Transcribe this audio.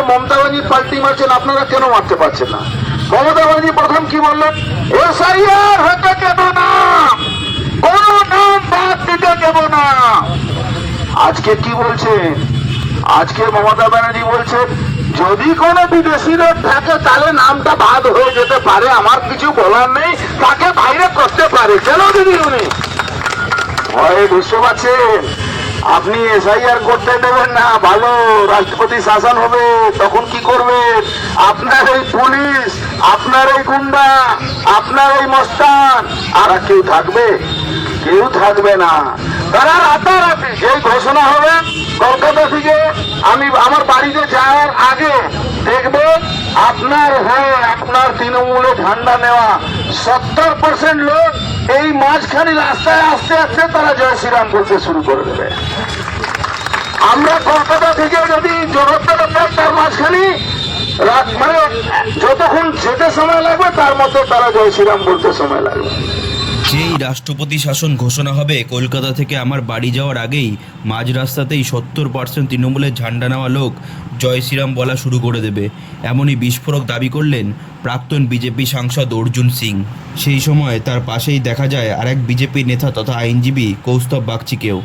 মমতা ব্যানার্জি পাল্টি মারছেন, আপনারা কেন মারতে পারছেন না? মমতা ব্যানার্জি প্রথম কি বললেন? এসআইআর হতে দেব না। কোন নাম বাদ দিতে দেব না। আজকে কি বলছেন? আজকে মমতা ব্যানার্জি বলছেন, যদি কোনো বিদেশি লোক থাকে, তাহলে নামটা বাদ হয়ে যেতে পারে। আমার কিছু বলার নেই। তাকে বাইরে করতে পারে। কেন দিদি উনি? ভয়ে বুঝতে পারছেন আপনি এসআইআর করতে দেবেন না ভালো রাষ্ট্রপতি শাসন হবে, তখন কি করবে? আপনার এই পুলিশ, আপনার এই গুন্ডা, আপনার এই মস্তান, আর কেউ থাকবে? কেউ থাকবে না। তারা রাতারাতি। এই ঘোষণা হবে কলকাতা থেকে। আমি আমার বাড়িতে যাওয়ার আগে দেখবে আপনার হয়ে আপনার তৃণমূলে ঠান্ডা নেওয়া সত্তর পার্সেন্ট লোক এই মাঝখানে রাস্তায় আস্তে আস্তে তারা জয় শ্রীরাম বলতে শুরু করে দেবে। আমরা কলকাতা থেকে যদি মানে যতক্ষণ যেতে সময় লাগবে, তার মধ্যে তারা জয় বলতে সময় লাগবে। যেই রাষ্ট্রপতি শাসন ঘোষণা হবে, কলকাতা থেকে আমার বাড়ি যাওয়ার আগেই মাঝ রাস্তাতেই সত্তর পার্সেন্ট তৃণমূলের ঝান্ডা নেওয়া লোক জয় শ্রীরাম বলা শুরু করে দেবে। এমনই বিস্ফোরক দাবি করলেন প্রাক্তন বিজেপি সাংসদ অর্জুন সিং। সেই সময় তার পাশেই দেখা যায় আরেক বিজেপি নেতা তথা আইনজীবী কৌস্তব বাগচিকেও।